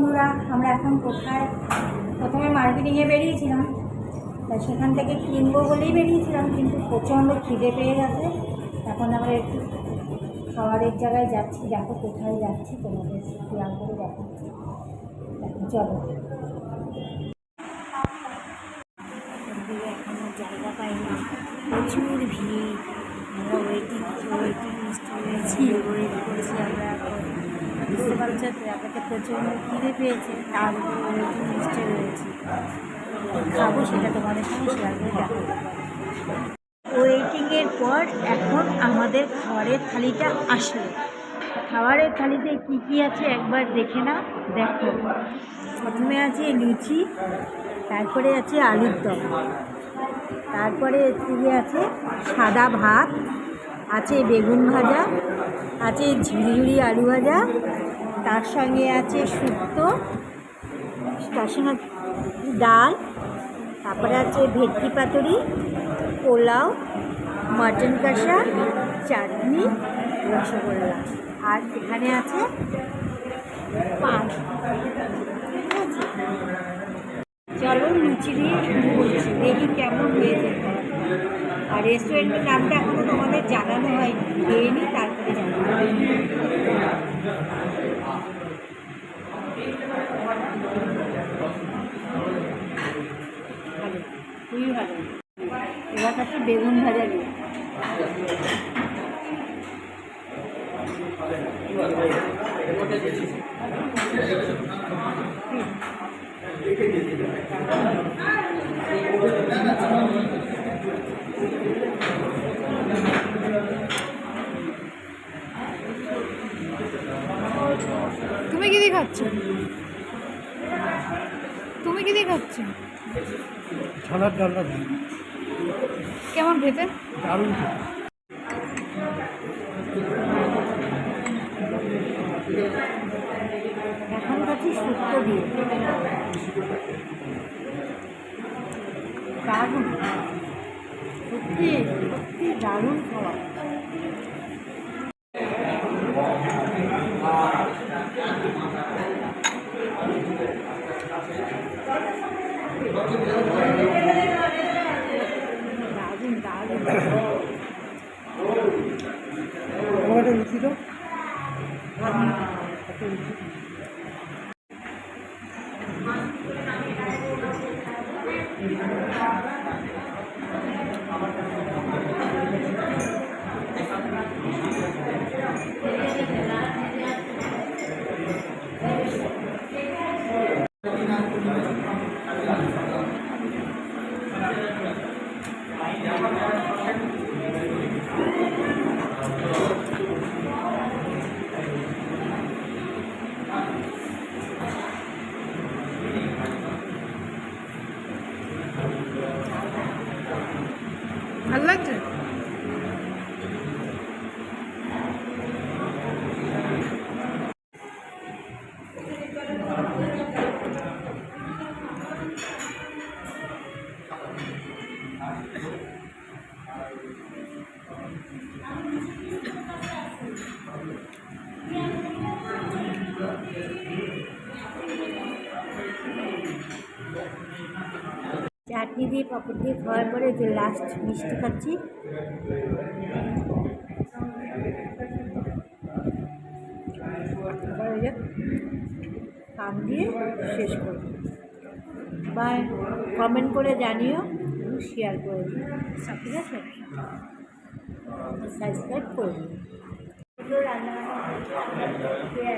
বন্ধুরা আমরা এখন কোথায় প্রথমে মার্কেটিংয়ে বেরিয়েছিলাম। তা সেখান থেকে কিনবো বলেই বেরিয়েছিলাম কিন্তু প্রচণ্ড খিদে পেয়ে গেছে। এখন আমরা একটু খাবারের জায়গায় যাচ্ছি দেখো কোথায় যাচ্ছি তোমাদের শেয়ার করে দেখাচ্ছি দেখো, চলো এদিকে এখনও জায়গা পাইনি প্রচুর ভিড়। আমরা ওয়েটিং ওয়েটিং ওয়েট করছি আমরা এখন। বুঝতে পারছ? তো একাতে প্রচণ্ড খিদে পেয়েছে তার উপরে লিস্টে রয়েছি। খাব, সেটা তোমাদের সঙ্গে শেয়ার করে দেখো ওয়েটিংয়ের পর এখন আমাদের খাবারের থালিটা আসলো। খাবারের থালিতে কী কী আছে একবার দেখে না দেখো। প্রথমে আছে লুচি, তারপরে আছে আলুর দম, তারপরে এদিকে আছে সাদা ভাত, আছে বেগুন ভাজা, আছে ঝুড়ি আলু ভাজা তার সঙ্গে আছে শুক্তো, তার সঙ্গে ডাল, তারপরে আছে ভেটকি পাতুরি, পোলাও, মাটন কষা, চাটনি, রসগোল্লা। আর এখানে আছে আছে চলো লুচি দিয়ে শুরু করছি, দেখি কেমন হয়েছে আর রেস্টুরেন্টের নামটা এখনও তোমাদের জানানো হয়নি নিই তারপরে জানাব। কাছে বেগুন ভাজা নিয়ে তুমি কি দিয়ে খাচ্ছ? তুমি কি দিয়ে খাচ্ছ ছানার ডালটা কেমন খেতে? দারুণ। এখন খাচ্ছি শুক্তো দিয়ে। দারুণ। সত্যি সত্যি দারুণ খাবার দারুণ দারুণ আমার একটা লুচি চাটনি দিয়ে, পাপড় দিয়ে খাওয়ার পরে যে লাস্ট মিষ্টি খাচ্ছি। কাম দিয়ে শেষ করব। বা কমেন্ট করে জানিও শেয়ার করে দিও। ঠিক আছে? সাবস্ক্রাইব করে দিও। রান্না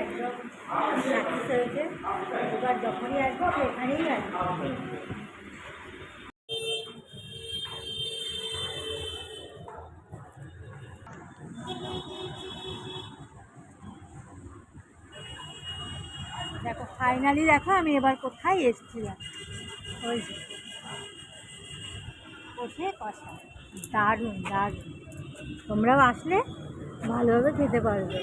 একদম সাকসেস হয়েছে। এবার যখনই আসব, আমি এখানেই আসব দেখো ফাইনালি দেখো, আমি এবার কোথায় এসেছিলাম ওই। কষে কষা দারুণ দারুণ। তোমরাও আসলে ভালোভাবে খেতে পারবে।